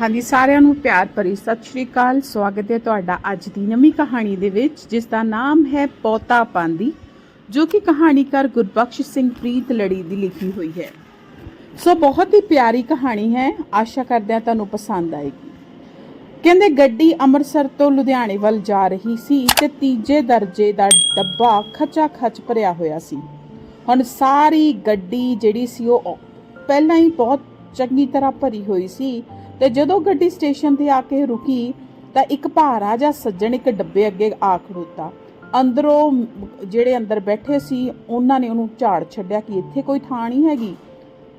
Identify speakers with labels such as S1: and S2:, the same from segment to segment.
S1: ਹਾਂਜੀ, ਸਾਰਿਆਂ ਨੂੰ ਪਿਆਰ ਭਰੀ ਸਤਿ ਸ਼੍ਰੀ ਅਕਾਲ। ਸਵਾਗਤ ਹੈ ਤੁਹਾਡਾ ਅੱਜ ਦੀ ਨਵੀਂ ਕਹਾਣੀ ਦੇ ਵਿੱਚ, ਜਿਸ ਦਾ ਨਾਮ ਹੈ ਪੋਤਾ ਪਾਂਦੀ, ਜੋ ਕਿ ਕਹਾਣੀਕਾਰ ਗੁਰਬਖਸ਼ ਸਿੰਘ ਪ੍ਰੀਤ ਲੜੀ ਦੀ ਲਿਖੀ ਹੋਈ ਹੈ। ਸੋ ਬਹੁਤ ਹੀ ਪਿਆਰੀ ਕਹਾਣੀ ਹੈ। ਆਸ਼ਾ ਕਰਦੇ ਹਾਂ ਤੁਹਾਨੂੰ ਪਸੰਦ ਆਏਗੀ। ਕਹਿੰਦੇ, ਗੱਡੀ ਅੰਮ੍ਰਿਤਸਰ ਤੋਂ ਲੁਧਿਆਣੇ ਵੱਲ ਜਾ ਰਹੀ ਸੀ ਤੇ ਤੀਜੇ ਦਰਜੇ ਦਾ ਡੱਬਾ ਖਚਾ ਖਚ ਭਰਿਆ ਹੋਇਆ ਸੀ। ਹੁਣ ਸਾਰੀ ਗੱਡੀ ਜਿਹੜੀ ਸੀ ਉਹ ਪਹਿਲਾਂ ਹੀ ਬਹੁਤ ਚੰਗੀ ਤਰ੍ਹਾਂ ਭਰੀ ਹੋਈ ਸੀ। ਤੇ ਜਦੋਂ ਗੱਡੀ ਸਟੇਸ਼ਨ ਤੇ ਆ ਕੇ ਰੁਕੀ ਤਾਂ ਇੱਕ ਭਾਰਾ ਜਿਹਾ ਸੱਜਣ ਇੱਕ ਡੱਬੇ ਅੱਗੇ ਆ ਖੜੋਤਾ। ਅੰਦਰੋਂ ਜਿਹੜੇ ਅੰਦਰ ਬੈਠੇ ਸੀ, ਉਹਨਾਂ ਨੇ ਉਹਨੂੰ ਝਾੜ ਛੱਡਿਆ ਕਿ ਇੱਥੇ ਕੋਈ ਥਾਂ ਨਹੀਂ ਹੈਗੀ।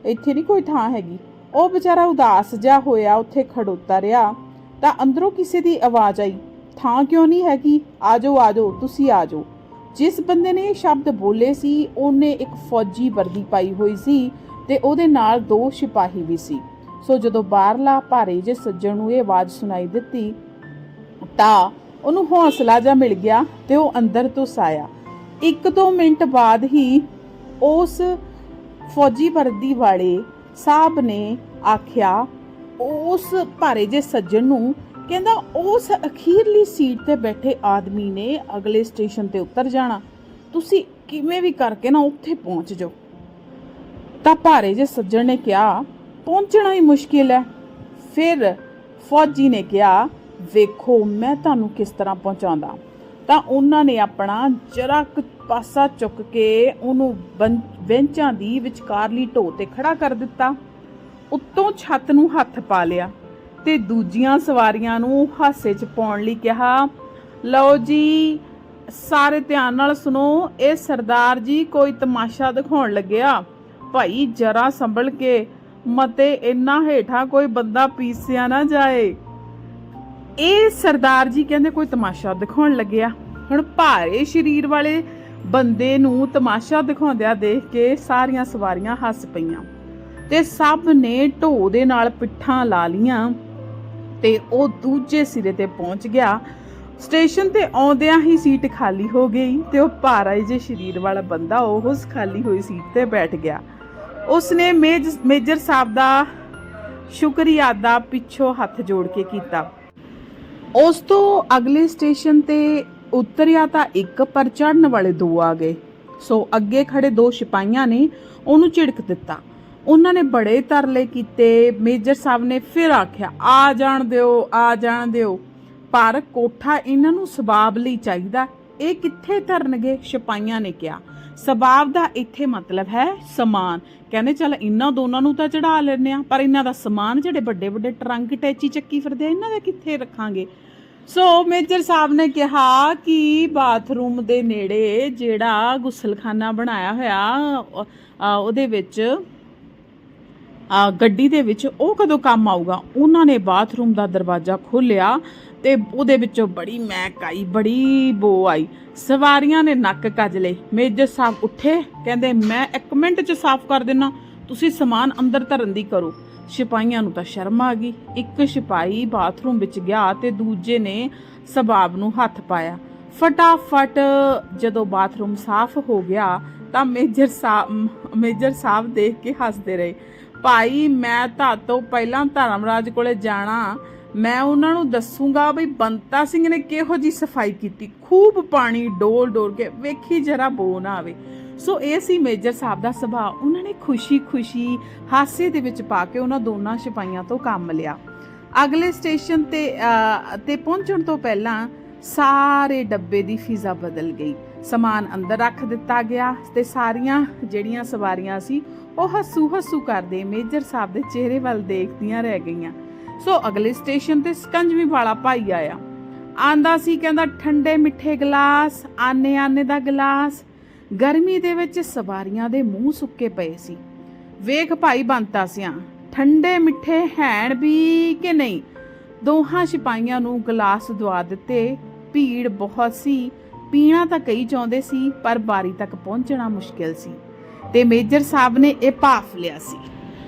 S1: ਇੱਥੇ ਨਹੀਂ ਕੋਈ ਥਾਂ ਹੈਗੀ। ਉਹ ਵਿਚਾਰਾ ਉਦਾਸ ਜਿਹਾ ਹੋਇਆ, ਉੱਥੇ ਖੜੋਤਾ ਰਿਹਾ। ਤਾਂ ਅੰਦਰੋਂ ਕਿਸੇ ਦੀ ਆਵਾਜ਼ ਆਈ, ਥਾਂ ਕਿਉਂ ਨਹੀਂ ਹੈਗੀ? ਆਜੋ ਆਜੋ, ਤੁਸੀਂ ਆਜੋ। ਜਿਸ ਬੰਦੇ ਨੇ ਇਹ ਸ਼ਬਦ ਬੋਲੇ ਸੀ, ਉਹਨੇ ਇੱਕ ਫੌਜੀ ਵਰਦੀ ਪਾਈ ਹੋਈ ਸੀ ਤੇ ਉਹਦੇ ਨਾਲ ਦੋ ਸਿਪਾਹੀ ਵੀ ਸੀ। ਸੋ ਜਦੋਂ ਬਾਹਰਲਾ ਭਾਰੇ ਜੇ ਸੱਜਣ ਨੂੰ ਇਹ ਆਵਾਜ਼ ਸੁਣਾਈ ਦਿੱਤੀ, ਤਾਂ ਉਹਨੂੰ ਹੌਸਲਾ ਜਿਹਾ ਮਿਲ ਗਿਆ ਤੇ ਉਹ ਅੰਦਰ ਤੋਂ ਸਾਇਆ। ਇੱਕ ਦੋ ਮਿੰਟ ਬਾਅਦ ਹੀ ਉਸ ਫੌਜੀ ਵਰਦੀ ਵਾਲੇ ਸਾਹਿਬ ਨੇ ਆਖਿਆ, ਉਸ ਭਾਰੇ ਜੇ ਸੱਜਣ ਨੂੰ ਕਹਿੰਦਾ, ਉਸ ਅਖੀਰਲੀ ਸੀਟ ਤੇ ਬੈਠੇ ਆਦਮੀ ਨੇ ਅਗਲੇ ਸਟੇਸ਼ਨ ਤੇ ਉਤਰ ਜਾਣਾ। ਤੁਸੀਂ ਕਿਵੇਂ ਵੀ ਕਰਕੇ ਨਾ ਉੱਥੇ ਪਹੁੰਚ ਜਾਓ। ਤਾਂ ਭਾਰੇ ਜੇ ਸੱਜਣ ਨੇ ਕਿਹਾ ਪਹੁੰਚਣਾ ਹੀ ਮੁਸ਼ਕਿਲ ਹੈ। ਫਿਰ ਫੌਜੀ ਨੇ ਕਿਹਾ, ਵੇਖੋ, ਮੈਂ ਤੁਹਾਨੂੰ ਕਿਸ ਤਰ੍ਹਾਂ ਪਹੁੰਚਾਉਂਦਾ। ਤਾਂ ਉਹਨਾਂ ਨੇ ਆਪਣਾ ਜਰਾ ਕੁ ਪਾਸਾ ਚੁੱਕ ਕੇ ਉਹਨੂੰ ਬੈਂਚਾਂ ਦੀ ਵਿਚਕਾਰਲੀ ਢੋ ਤੇ ਖੜਾ ਕਰ ਦਿੱਤਾ। ਉੱਤੋਂ ਛੱਤ ਨੂੰ ਹੱਥ ਪਾ ਲਿਆ ਤੇ ਦੂਜੀਆਂ ਸਵਾਰੀਆਂ ਨੂੰ ਹਾਸੇ 'ਚ ਪਾਉਣ ਲਈ ਕਿਹਾ, ਲਓ ਜੀ, ਸਾਰੇ ਧਿਆਨ ਨਾਲ ਸੁਣੋ, ਇਹ ਸਰਦਾਰ ਜੀ ਕੋਈ ਤਮਾਸ਼ਾ ਦਿਖਾਉਣ ਲੱਗਿਆ। ਭਾਈ ਜਰਾ ਸੰਭਲ ਕੇ ਮਤੇ ਇੰਨਾ ਹੇਠਾਂ ਕੋਈ ਬੰਦਾ ਪੀਸਿਆ ਨਾ ਜਾਏ। ਇਹ ਸਰਦਾਰ ਜੀ ਕਹਿੰਦੇ ਕੋਈ ਤਮਾਸ਼ਾ ਦਿਖਾਉਣ ਲੱਗਿਆ ਹੁਣ ਭਾਰੇ ਸਰੀਰ ਵਾਲੇ ਬੰਦੇ ਨੂੰ ਤਮਾਸ਼ਾ ਦਿਖਾਉਂਦਿਆਂ ਦੇਖ ਕੇ ਸਾਰੀਆਂ ਸਵਾਰੀਆਂ ਹੱਸ ਪਈਆਂ ਤੇ ਸਭ ਨੇ ਢੋ ਦੇ ਨਾਲ ਪਿੱਠਾਂ ਲਾ ਲੀਆਂ ਤੇ ਉਹ ਦੂਜੇ ਸਿਰੇ ਤੇ ਪਹੁੰਚ ਗਿਆ। ਸਟੇਸ਼ਨ ਤੇ ਆਉਂਦਿਆਂ ਹੀ ਸੀਟ ਖਾਲੀ ਹੋ ਗਈ ਤੇ ਉਹ ਭਾਰਾ ਜੇ ਸਰੀਰ ਵਾਲਾ ਬੰਦਾ ਉਹ ਉਸ ਖਾਲੀ ਹੋਈ ਸੀਟ ਤੇ ਬੈਠ ਗਿਆ। ਉਸਨੇ ਮੇਜ ਮੇਜਰ ਸਾਹਿਬ ਦਾ ਸ਼ੁਕਰੀਆ ਅਦਾ ਪਿੱਛੋਂ ਹੱਥ ਜੋੜ ਕੇ ਕੀਤਾ। ਉਸ ਤੋਂ ਅਗਲੇ ਸਟੇਸ਼ਨ ਤੇ ਉਤਰਿਆ ਤਾਂ ਇੱਕ ਪਰ ਚੜਨ ਵਾਲੇ ਦੋ ਆ ਗਏ। ਸੋ ਅੱਗੇ ਖੜੇ ਦੋ ਸਿਪਾਹੀਆਂ ਨੇ ਉਹਨੂੰ ਝਿੜਕ ਦਿੱਤਾ। ਉਹਨਾਂ ਨੇ ਬੜੇ ਤਰਲੇ ਕੀਤੇ। ਮੇਜਰ ਸਾਹਿਬ ਨੇ ਫਿਰ ਆਖਿਆ, ਆ ਜਾਣ ਦਿਓ, ਆ ਜਾਣ ਦਿਓ। ਪਰ ਕੋਠਾ ਇਹਨਾਂ ਨੂੰ ਸਬਾਬ ਲਈ ਚਾਹੀਦਾ। ਇਹ ਕਿੱਥੇ ਧਰਨਗੇ? ਸਿਪਾਹੀਆਂ ਨੇ ਕਿਹਾ। ਸਬਾਬ ਦਾ ਇੱਥੇ ਮਤਲਬ ਹੈ ਸਮਾਨ। ਕਹਿੰਦੇ ਚਲ ਇਹਨਾਂ ਦੋਨਾਂ ਨੂੰ ਤਾਂ ਚੜਾ ਲੈਨੇ ਆ ਪਰ ਇਹਨਾਂ ਦਾ ਸਮਾਨ ਜਿਹੜੇ ਵੱਡੇ ਵੱਡੇ ਟਰੰਕ ਟੈਚੀ ਚੱਕੀ ਫਿਰਦੇ ਆ, ਇਹਨਾਂ ਦਾ ਕਿੱਥੇ ਰੱਖਾਂਗੇ? ਸੋ ਮੇਜਰ ਸਾਹਿਬ ਨੇ ਕਿਹਾ ਕਿ ਬਾਥਰੂਮ ਦੇ ਨੇੜੇ ਜਿਹੜਾ ਗੁਸਲਖਾਨਾ ਬਣਾਇਆ ਹੋਇਆ ਉਹਦੇ ਵਿੱਚ ਗੱਡੀ ਦੇ ਵਿੱਚ ਉਹ ਕਦੋਂ ਕੰਮ ਆਊਗਾ? ਉਹਨਾਂ ਨੇ ਬਾਥਰੂਮ ਦਾ ਦਰਵਾਜ਼ਾ ਖੋਲ੍ਹਿਆ। ਤੇ ਉਹਦੇ ਵਿੱਚੋਂ ਬੜੀ ਮਹਿਕ ਆਈ, ਬੜੀ ਬੋ ਆਈ। ਸਵਾਰੀਆਂ ਨੇ ਨੱਕ ਕੱਜ ਲਏ। ਮੇਜਰ ਸਾਹਿਬ ਉੱਠੇ, ਕਹਿੰਦੇ, ਮੈਂ 1 ਮਿੰਟ 'ਚ ਸਾਫ਼ ਕਰ ਦੇਣਾ ਤੁਸੀਂ ਸਮਾਨ ਅੰਦਰ ਧਰਨ ਦੀ ਕਰੋ। ਸਿਪਾਹੀਆਂ ਨੂੰ ਤਾਂ ਸ਼ਰਮ ਆ ਗਈ। ਇੱਕ ਸਿਪਾਹੀ ਬਾਥਰੂਮ ਵਿੱਚ ਗਿਆ ਤੇ ਦੂਜੇ ਨੇ ਸਬਾਬ ਨੂੰ ਹੱਥ ਪਾਇਆ। ਫਟਾਫਟ ਜਦੋਂ ਬਾਥਰੂਮ ਸਾਫ਼ ਹੋ ਗਿਆ, ਤਾਂ ਮੇਜਰ ਸਾਹਿਬ ਮੇਜਰ ਸਾਹਿਬ ਦੇਖ ਕੇ ਹੱਸਦੇ ਰਹੇ। ਭਾਈ, ਮੈਂ ਤੁਹਾਤੋਂ ਪਹਿਲਾਂ ਧਰਮਰਾਜ ਕੋਲੇ ਜਾਣਾ। ਮੈਂ ਉਹਨਾਂ ਨੂੰ ਦੱਸੂਗਾ ਵੀ ਬੰਤਾ ਸਿੰਘ ਨੇ ਕਿਹੋ ਜੀ ਸਫ਼ਾਈ ਕੀਤੀ। ਖੂਬ ਪਾਣੀ ਡੋਲ ਡੋਲ ਕੇ ਵੇਖੀ ਜਰਾ ਬੋ ਨਾ ਆਵੇ। ਸੋ ਇਹ ਸੀ ਮੇਜਰ ਸਾਹਿਬ ਦਾ ਸੁਭਾਅ। ਉਹਨਾਂ ਨੇ ਖੁਸ਼ੀ-ਖੁਸ਼ੀ ਹਾਸੇ ਦੇ ਵਿੱਚ ਪਾ ਕੇ ਉਹਨਾਂ ਦੋਨਾਂ ਸਿਪਾਹੀਆਂ ਤੋਂ ਕੰਮ ਲਿਆ। ਅਗਲੇ ਸਟੇਸ਼ਨ ਤੇ ਤੇ ਪਹੁੰਚਣ ਤੋਂ ਪਹਿਲਾਂ ਸਾਰੇ ਡੱਬੇ ਦੀ ਫਿਜ਼ਾ ਬਦਲ ਗਈ। ਸਮਾਨ ਅੰਦਰ ਰੱਖ ਦਿੱਤਾ ਗਿਆ ਤੇ ਸਾਰੀਆਂ ਜਿਹੜੀਆਂ ਸਵਾਰੀਆਂ ਸੀ ਉਹ ਹੱਸੂ ਹੱਸੂ ਕਰਦੇ ਮੇਜਰ ਸਾਹਿਬ ਦੇ ਚਿਹਰੇ ਵੱਲ ਦੇਖਦੀਆਂ ਰਹਿ ਗਈਆਂ। ਸੋ ਅਗਲੇ ਸਟੇਸ਼ਨ ਤੇ ਸਕੰਜਵੀ ਵਾਲਾ ਭਾਈ ਆਇਆ। ਆਂਦਾ ਸੀ, ਕਹਿੰਦਾ ਠੰਡੇ ਮਿੱਠੇ ਗਲਾਸ, ਆਨੇ ਆਨੇ ਦਾ ਗਲਾਸ। ਗਰਮੀ ਦੇ ਵਿੱਚ ਸਵਾਰੀਆਂ ਦੇ ਮੂੰਹ ਸੁੱਕੇ ਪਏ ਸੀ। ਵੇਖ ਭਾਈ ਬੰਤਾ ਸਿਆਂ, ਠੰਡੇ ਮਿੱਠੇ ਹੈਣ ਵੀ ਕਿ ਨਹੀਂ? ਦੋਹਾਂ ਸਿਪਾਹੀਆਂ ਨੂੰ ਗਲਾਸ ਦਵਾ ਦਿੱਤੇ। ਭੀੜ ਬਹੁਤ ਸੀ। ਪੀਣਾ ਤਾਂ ਕਈ ਚਾਹੁੰਦੇ ਸੀ, ਪਰ ਬਾਰੀ ਤੱਕ ਪਹੁੰਚਣਾ ਮੁਸ਼ਕਿਲ ਸੀ। ਤੇ ਮੇਜਰ ਸਾਹਿਬ ਨੇ ਇਹ ਭਾਫ ਲਿਆ ਸੀ।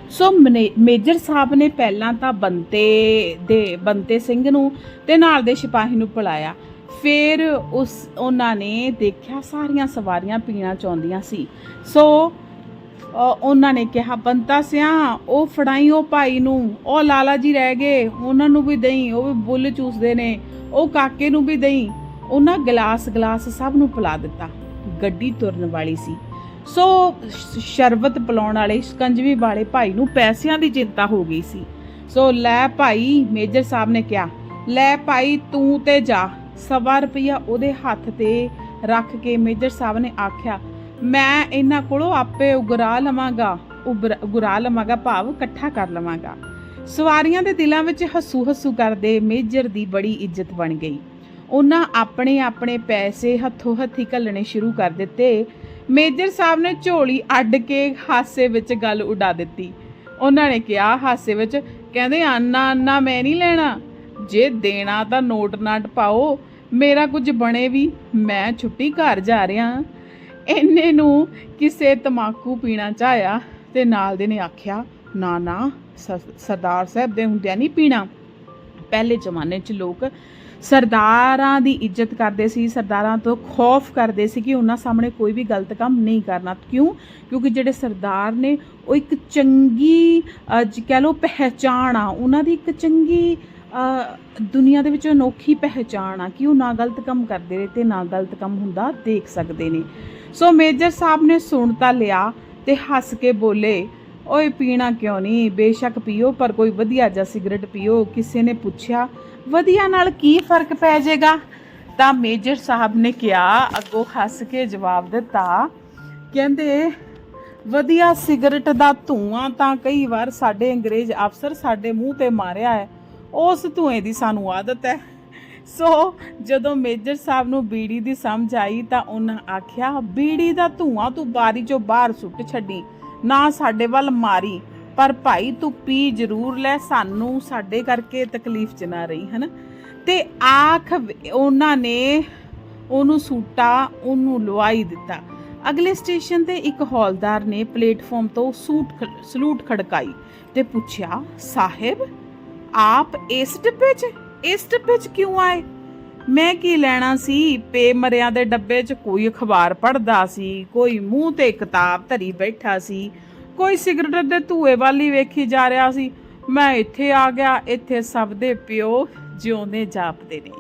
S1: ਸੋ ਮਨੇ- ਮੇਜਰ ਸਾਹਿਬ ਨੇ ਪਹਿਲਾਂ ਤਾਂ ਬੰਤੇ ਦੇ, ਬੰਤੇ ਸਿੰਘ ਨੂੰ ਤੇ ਨਾਲ ਦੇ ਸਿਪਾਹੀ ਨੂੰ ਬੁਲਾਇਆ ਫਿਰ ਉਸ, ਉਹਨਾਂ ਨੇ ਦੇਖਿਆ ਸਾਰੀਆਂ ਸਵਾਰੀਆਂ ਪੀਣਾ ਚਾਹੁੰਦੀਆਂ ਸੀ। ਸੋ ਉਹਨਾਂ ਨੇ ਕਿਹਾ, ਬੰਤਾ ਸਿਆ, ਉਹ ਫੜਾਈ ਉਹ ਭਾਈ ਨੂੰ, ਉਹ ਲਾਲਾ ਜੀ ਰਹਿ ਗਏ, ਉਹਨਾਂ ਨੂੰ ਵੀ ਦਈ, ਉਹ ਵੀ ਬੁੱਲ ਚੂਸਦੇ ਨੇ, ਉਹ ਕਾਕੇ ਨੂੰ ਵੀ ਦਈ। ਉਹਨਾਂ ਗਲਾਸ ਗਲਾਸ ਸਭ ਨੂੰ ਪਿਲਾ ਦਿੱਤਾ। ਗੱਡੀ ਤੁਰਨ ਵਾਲੀ ਸੀ। ਸੋ ਸ਼ਰਬਤ ਪਿਲਾਉਣ ਵਾਲੇ ਸ਼ਿਕੰਜਵੀ ਵਾਲੇ ਭਾਈ ਨੂੰ ਪੈਸਿਆਂ ਦੀ ਚਿੰਤਾ ਹੋ ਗਈ ਸੀ। ਸੋ ਲੈ ਭਾਈ, ਮੇਜਰ ਸਾਹਿਬ ਨੇ ਕਿਹਾ, ਲੈ ਭਾਈ, ਤੂੰ ਤੇ ਜਾ। ਸਵਾ ਰੁਪਈਆ ਉਹਦੇ ਹੱਥ ਤੇ ਰੱਖ ਕੇ ਮੇਜਰ ਸਾਹਿਬ ਨੇ ਆਖਿਆ, ਮੈਂ ਇਹਨਾਂ ਕੋਲੋਂ ਆਪੇ ਉਗਰਾ ਲਵਾਂਗਾ, ਉਬਰ- ਉਗਰਾ ਲਵਾਂਗਾ, ਭਾਵ ਇਕੱਠਾ ਕਰ ਲਵਾਂਗਾ। ਸਵਾਰੀਆਂ ਦੇ ਦਿਲਾਂ ਵਿੱਚ ਹੱਸੂ ਹੱਸੂ ਕਰਦੇ ਮੇਜਰ ਦੀ ਬੜੀ ਇੱਜ਼ਤ ਬਣ ਗਈ। ਉਹਨਾਂ ਆਪਣੇ ਆਪਣੇ ਪੈਸੇ ਹੱਥੋਂ ਹੱਥੀ ਘੱਲਣੇ ਸ਼ੁਰੂ ਕਰ ਦਿੱਤੇ। ਮੇਜਰ ਸਾਹਿਬ ਨੇ ਝੋਲੀ ਅੱਡ ਕੇ ਹਾਸੇ ਵਿੱਚ ਗੱਲ ਉਡਾ ਦਿੱਤੀ। ਉਹਨਾਂ ਨੇ ਕਿਹਾ, ਹਾਸੇ ਵਿੱਚ ਕਹਿੰਦੇ ਆਨਾ ਆਨਾ ਮੈਂ ਨਹੀਂ ਲੈਣਾ। ਜੇ ਦੇਣਾ ਤਾਂ ਨੋਟ ਨਾਟ ਪਾਓ। ਮੇਰਾ ਕੁਝ ਬਣੇ ਵੀ, ਮੈਂ ਛੁੱਟੀ ਘਰ ਜਾ ਰਿਹਾ। ਇੰਨੇ ਨੂੰ ਕਿਸੇ ਤਮਾਕੂ ਪੀਣਾ ਚਾਹਿਆ ਤੇ ਨਾਲ ਦੇ ਨੇ ਆਖਿਆ, ਨਾ ਨਾ ਸਰਦਾਰ ਸਾਹਿਬ ਦੇ ਹੁੰਦਿਆਂ ਨਹੀਂ ਪੀਣਾ। ਪਹਿਲੇ ਜ਼ਮਾਨੇ 'ਚ ਲੋਕ ਸਰਦਾਰਾਂ ਦੀ ਇੱਜ਼ਤ ਕਰਦੇ ਸੀ ਸਰਦਾਰਾਂ ਤੋਂ ਖੌਫ ਕਰਦੇ ਸੀ ਕਿ ਉਹਨਾਂ ਸਾਹਮਣੇ ਕੋਈ ਵੀ ਗਲਤ ਕੰਮ ਨਹੀਂ ਕਰਨਾ। ਕਿਉਂ? ਕਿਉਂਕਿ ਜਿਹੜੇ ਸਰਦਾਰ ਨੇ ਉਹ ਇੱਕ ਚੰਗੀ ਕਹਿ ਲਓ ਪਹਿਚਾਣ ਆ। ਉਹਨਾਂ ਦੀ ਇੱਕ ਚੰਗੀ ਅਹ, ਦੁਨੀਆ ਦੇ ਵਿੱਚ ਅਨੋਖੀ ਪਹਿਚਾਣ ਆ ਕਿ ਉਹ ਨਾ ਗਲਤ ਕੰਮ ਕਰਦੇ ਨੇ ਤੇ ਨਾ ਗਲਤ ਕੰਮ ਹੁੰਦਾ ਦੇਖ ਸਕਦੇ ਨੇ। ਸੋ ਮੇਜਰ ਸਾਹਿਬ ਨੇ ਸੁਣ ਤਾਂ ਲਿਆ ਤੇ ਹੱਸ ਕੇ ਬੋਲੇ ਓਏ ਪੀਣਾ ਕਿਉਂ ਨਹੀਂ? ਬੇਸ਼ੱਕ ਪੀਓ ਪਰ ਕੋਈ ਵਧੀਆ ਜਿਹਾ ਸਿਗਰਟ ਪੀਓ। ਕਿਸੇ ਨੇ ਪੁੱਛਿਆ ਵਧੀਆ ਨਾਲ ਕੀ ਫ਼ਰਕ ਪੈ ਜਾਏਗਾ? ਤਾਂ ਮੇਜਰ ਸਾਹਿਬ ਨੇ ਕਿਹਾ, ਅੱਗੋਂ ਹੱਸ ਕੇ ਜਵਾਬ ਦਿੱਤਾ, ਕਹਿੰਦੇ, ਵਧੀਆ ਸਿਗਰਟ ਦਾ ਧੂਆਂ ਤਾਂ ਕਈ ਵਾਰ ਸਾਡੇ ਅੰਗਰੇਜ਼ ਅਫਸਰ ਸਾਡੇ ਮੂੰਹ ਤੇ ਮਾਰਿਆ ਹੈ। ਉਸ ਧੂਏ ਦੀ ਸਾਨੂੰ ਆਦਤ ਹੈ। ਸੋ ਜਦੋਂ ਮੇਜਰ ਸਾਹਿਬ ਨੂੰ ਬੀੜੀ ਦੀ ਸਮਝ ਆਈ ਤਾਂ ਉਹਨਾਂ ਆਖਿਆ, ਬੀੜੀ ਦਾ ਧੂਆਂ ਤੂੰ ਬਾਰੀ ਚੋਂ ਬਾਹਰ ਸੁੱਟ ਛੱਡੀ, ਨਾ ਸਾਡੇ ਵੱਲ ਮਾਰੀ। ਪਰ ਭਾਈ ਤੂੰ ਪੀ ਜ਼ਰੂਰ ਲੈ, ਸਾਨੂੰ ਸਾਡੇ ਕਰਕੇ ਤਕਲੀਫ ਚ ਨਾ ਰਹੀ, ਹਨਾ? ਤੇ ਆਖ ਉਹਨਾਂ ਨੇ ਉਹਨੂੰ ਸੂਟਾ, ਉਹਨੂੰ ਲਵਾਈ ਦਿੱਤਾ। ਅਗਲੇ ਸਟੇਸ਼ਨ ਤੇ ਇੱਕ ਹੌਲਦਾਰ ਨੇ ਪਲੇਟਫਾਰਮ ਤੋਂ ਸੂਟ ਸਲੂਟ ਖੜਕਾਈ ਤੇ ਪੁੱਛਿਆ, ਸਾਹਿਬ, ਆਪ ਇਸ ਡੱਬੇ 'ਚ, ਇਸ ਡੱਬੇ 'ਚ ਕਿਉਂ ਆਏ? ਮੈਂ ਕੀ ਲੈਣਾ ਸੀ? ਪੇ ਮਰਿਆਂ ਦੇ ਡੱਬੇ 'ਚ ਕੋਈ ਅਖਬਾਰ ਪੜ੍ਹਦਾ ਸੀ, ਕੋਈ ਮੂੰਹ ਤੇ ਕਿਤਾਬ ਧਰੀ ਬੈਠਾ ਸੀ ਕੋਈ ਸਿਗਰਟ ਦੇ ਧੂਏ ਵਾਲੀ ਵੇਖੀ ਜਾ ਰਿਹਾ ਸੀ। ਮੈਂ ਇੱਥੇ ਆ ਗਿਆ, ਇੱਥੇ ਸਭ ਦੇ ਪਿਓ ਜਿਉਂਦੇ ਜਾਪਦੇ ਨੇ।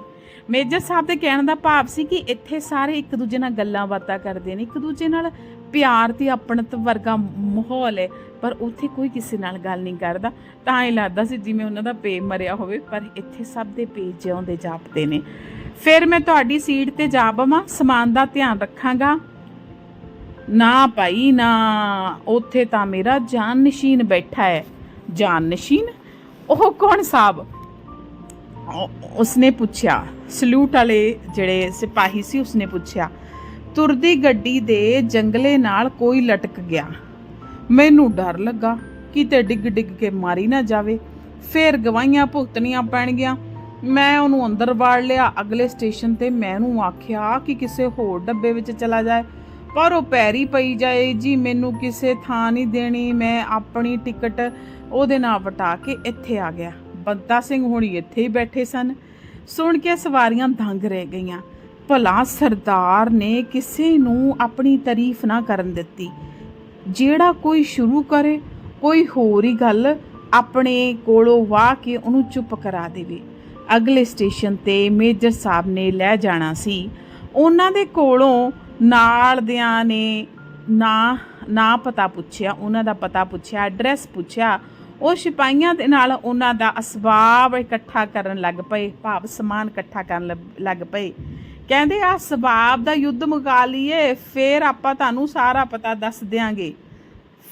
S1: ਮੇਜਰ ਸਾਹਿਬ ਦੇ ਕਹਿਣ ਦਾ ਭਾਵ ਸੀ ਕਿ ਇੱਥੇ ਸਾਰੇ ਇੱਕ ਦੂਜੇ ਨਾਲ ਗੱਲਾਂ ਬਾਤਾਂ ਕਰਦੇ ਨੇ। ਇੱਕ ਦੂਜੇ ਨਾਲ ਪਿਆਰ ਤੇ ਆਪਣਤ ਵਰਗਾ ਮਾਹੌਲ ਹੈ, ਪਰ ਉੱਥੇ ਕੋਈ ਕਿਸੇ ਨਾਲ ਗੱਲ ਨਹੀਂ ਕਰਦਾ। ਤਾਂ ਇਹ ਲੱਗਦਾ ਸੀ ਜਿਵੇਂ ਉਹਨਾਂ ਦਾ ਪੇ ਮਰਿਆ ਹੋਵੇ, ਪਰ ਇੱਥੇ ਸਭ ਦੇ ਪੇ ਜਿਉਂਦੇ ਜਾਪਦੇ ਨੇ। ਫਿਰ ਮੈਂ ਤੁਹਾਡੀ ਸੀਟ ਤੇ ਜਾ ਬਵਾਂ ਸਮਾਨ ਦਾ ਧਿਆਨ ਰੱਖਾਂਗਾ। ਨਾ ਭਾਈ, ਨਾ ਉੱਥੇ ਤਾਂ ਮੇਰਾ ਜਾਨ ਨਸ਼ੀਨ ਬੈਠਾ ਹੈ। ਜਾਨ ਨਸ਼ੀਨ ਉਹ ਕੌਣ ਸਾਹਿਬ ਉਸਨੇ ਪੁੱਛਿਆ। ਸਲੂਟ ਵਾਲੇ ਜਿਹੜੇ ਸਿਪਾਹੀ ਸੀ, ਉਸਨੇ ਪੁੱਛਿਆ। ਤੁਰਦੀ ਗੱਡੀ ਦੇ ਜੰਗਲੇ ਨਾਲ ਕੋਈ ਲਟਕ ਗਿਆ। ਮੈਨੂੰ ਡਰ ਲੱਗਾ ਕਿਤੇ ਡਿੱਗ ਡਿੱਗ ਕੇ ਮਾਰੀ ਨਾ ਜਾਵੇ। ਫੇਰ ਗਵਾਹੀਆਂ ਭੁਗਤਣੀਆਂ ਪੈਣਗੀਆਂ ਮੈਂ ਉਹਨੂੰ ਅੰਦਰ ਵਾੜ ਲਿਆ। ਅਗਲੇ ਸਟੇਸ਼ਨ ਤੇ ਮੈਂ ਉਹਨੂੰ ਆਖਿਆ ਕਿ ਕਿਸੇ ਹੋਰ ਡੱਬੇ ਵਿੱਚ ਚਲਾ ਜਾਏ। ਪਰ ਉਹ ਪੈਰੀ ਪਈ ਜਾਏ, ਜੀ ਮੈਨੂੰ ਕਿਸੇ ਥਾਂ ਨਹੀਂ ਦੇਣੀ, ਮੈਂ ਆਪਣੀ ਟਿਕਟ ਉਹਦੇ ਨਾਲ ਵਟਾ ਕੇ ਇੱਥੇ ਆ ਗਿਆ। ਬੰਤਾ ਸਿੰਘ ਹੁਣੀ ਇੱਥੇ ਹੀ ਬੈਠੇ ਸਨ। ਸੁਣ ਕੇ ਸਵਾਰੀਆਂ ਦੰਗ ਰਹਿ ਗਈਆਂ। ਭਲਾ ਸਰਦਾਰ ਨੇ ਕਿਸੇ ਨੂੰ ਆਪਣੀ ਤਾਰੀਫ ਨਾ ਕਰਨ ਦਿੱਤੀ। ਜਿਹੜਾ ਕੋਈ ਸ਼ੁਰੂ ਕਰੇ, ਕੋਈ ਹੋਰ ਹੀ ਗੱਲ ਆਪਣੇ ਕੋਲੋਂ ਵਾਹ ਕੇ ਉਹਨੂੰ ਚੁੱਪ ਕਰਾ ਦੇਵੇ। ਅਗਲੇ ਸਟੇਸ਼ਨ ਤੇ ਮੇਜਰ ਸਾਹਿਬ ਨੇ ਲੈ ਜਾਣਾ ਸੀ। ਉਹਨਾਂ ਦੇ ਕੋਲੋਂ ਨਾਲ ਦਿਆਂ ਨੇ ਨਾ ਨਾ ਪਤਾ ਪੁੱਛਿਆ, ਉਹਨਾਂ ਦਾ ਪਤਾ ਪੁੱਛਿਆ ਐਡਰੈਸ ਪੁੱਛਿਆ। ਉਹ ਸਿਪਾਹੀਆਂ ਦੇ ਨਾਲ ਉਹਨਾਂ ਦਾ ਅਸਬਾਬ ਇਕੱਠਾ ਕਰਨ ਲੱਗ ਪਏ, ਭਾਵ ਸਮਾਨ ਇਕੱਠਾ ਕਰਨ ਲੱਗ- ਲੱਗ ਪਏ। ਕਹਿੰਦੇ ਆ ਸਬਾਬ ਦਾ ਯੁੱਧ ਮੁਕਾ ਲਈਏ, ਫੇਰ ਆਪਾਂ ਤੁਹਾਨੂੰ ਸਾਰਾ ਪਤਾ ਦੱਸ ਦਿਆਂਗੇ।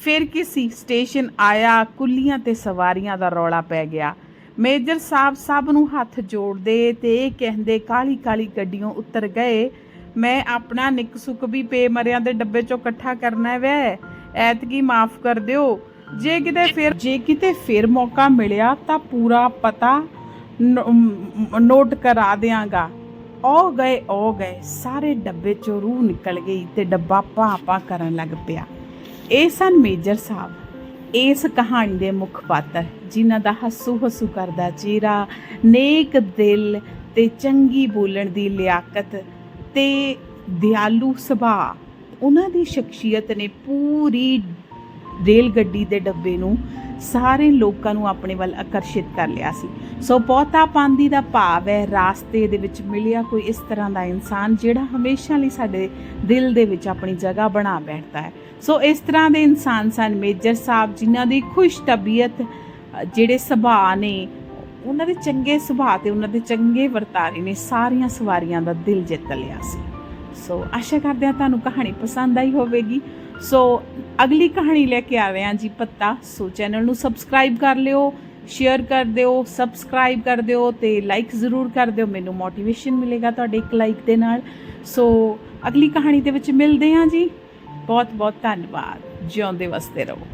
S1: ਫਿਰ ਕਿਸੇ ਸਟੇਸ਼ਨ ਆਇਆ, ਕੁੱਲੀਆਂ ਤੇ ਸਵਾਰੀਆਂ ਦਾ ਰੌਲਾ ਪੈ ਗਿਆ। ਮੇਜਰ ਸਾਹਿਬ ਸਭ ਨੂੰ ਹੱਥ ਜੋੜਦੇ ਤੇ ਇਹ ਕਹਿੰਦੇ ਕਾਲੀ ਕਾਲੀ ਗੱਡੀਆਂ ਉਤਰ ਗਏ ਮੈਂ ਆਪਣਾ ਨਿੱਕ ਸੁੱਕ ਵੀ ਪੇ ਮਰਿਆਂ ਦੇ ਡੱਬੇ ਚੋਂ ਇਕੱਠਾ ਕਰਨਾ ਵੈ। ਐਤਕੀ ਮਾਫ ਕਰ ਦਿਓ। ਜੇ ਕਿਤੇ ਫਿਰ ਜੇ ਕਿਤੇ ਫਿਰ ਮੌਕਾ ਮਿਲਿਆ ਤਾਂ ਪੂਰਾ ਪਤਾ ਨੋਟ ਕਰਾ ਦਿਆਂਗਾ। ਉਹ ਗਏ ਉਹ ਗਏ। ਸਾਰੇ ਡੱਬੇ ਚੋਂ ਰੂਹ ਨਿਕਲ ਗਈ ਤੇ ਡੱਬਾ ਭਾਪਾ ਕਰਨ ਲੱਗ ਪਿਆ। ਇਹ ਸਨ ਮੇਜਰ ਸਾਹਿਬ। ਇਸ ਕਹਾਣੀ ਦੇ ਮੁੱਖ ਪਾਤਰ, ਜਿਨ੍ਹਾਂ ਦਾ ਹੱਸੂ ਹੱਸੂ ਕਰਦਾ ਚਿਹਰਾ, ਨੇਕ ਦਿਲ ਤੇ ਚੰਗੀ ਬੋਲਣ ਦੀ ਲਿਆਕਤ ਤੇ ਦਿਆਲੂ ਸੁਭਾਅ ਉਹਨਾਂ ਦੀ ਸ਼ਖਸੀਅਤ ਨੇ ਪੂਰੀ ਰੇਲ ਗੱਡੀ ਦੇ ਡੱਬੇ ਨੂੰ ਸਾਰੇ ਲੋਕਾਂ ਨੂੰ ਆਪਣੇ ਵੱਲ ਆਕਰਸ਼ਿਤ ਕਰ ਲਿਆ ਸੀ। ਸੋ ਪੌਤਾ ਪਾਂਦੀ ਦਾ ਭਾਵ ਹੈ, ਰਾਸਤੇ ਦੇ ਵਿੱਚ ਮਿਲਿਆ ਕੋਈ ਇਸ ਤਰ੍ਹਾਂ ਦਾ ਇਨਸਾਨ ਜਿਹੜਾ ਹਮੇਸ਼ਾ ਲਈ ਸਾਡੇ ਦਿਲ ਦੇ ਵਿੱਚ ਆਪਣੀ ਜਗ੍ਹਾ ਬਣਾ ਬੈਠਦਾ ਹੈ। ਸੋ ਇਸ ਤਰ੍ਹਾਂ ਦੇ ਇਨਸਾਨ ਸਨ। ਮੇਜਰ ਸਾਹਿਬ ਜਿਨ੍ਹਾਂ ਦੀ ਖੁਸ਼ ਤਬੀਅਤ ਜਿਹੜੇ ਸੁਭਾਅ ਨੇ ਉਹਨਾਂ ਦੇ ਚੰਗੇ ਸੁਭਾਅ ਤੇ ਉਹਨਾਂ ਦੇ ਚੰਗੇ ਵਰਤਾਰੇ ਨੇ ਸਾਰੀਆਂ ਸਵਾਰੀਆਂ ਦਾ ਦਿਲ ਜਿੱਤ ਲਿਆ ਸੀ। ਸੋ ਆਸ਼ਾ ਕਰਦੇ ਹਾਂ ਤੁਹਾਨੂੰ ਕਹਾਣੀ ਪਸੰਦ ਆਈ ਹੋਵੇਗੀ। ਸੋ ਅਗਲੀ ਕਹਾਣੀ ਲੈ ਕੇ ਆ ਰਹੇ ਹਾਂ ਜੀ ਪੱਤਾ। ਸੋ ਚੈਨਲ ਨੂੰ ਸਬਸਕ੍ਰਾਈਬ ਕਰ ਲਿਓ ਸ਼ੇਅਰ ਕਰ ਦਿਓ ਸਬਸਕ੍ਰਾਈਬ ਕਰ ਦਿਓ ਤੇ ਲਾਈਕ ਜ਼ਰੂਰ ਕਰ ਦਿਓ। ਮੈਨੂੰ ਮੋਟੀਵੇਸ਼ਨ ਮਿਲੇਗਾ ਤੁਹਾਡੇ ਇੱਕ ਲਾਈਕ ਦੇ ਨਾਲ। ਸੋ ਅਗਲੀ ਕਹਾਣੀ ਦੇ ਵਿੱਚ ਮਿਲਦੇ ਹਾਂ ਜੀ। ਬਹੁਤ ਬਹੁਤ ਧੰਨਵਾਦ। ਜਿਉਂਦੇ ਵਸਦੇ ਰਹੋ।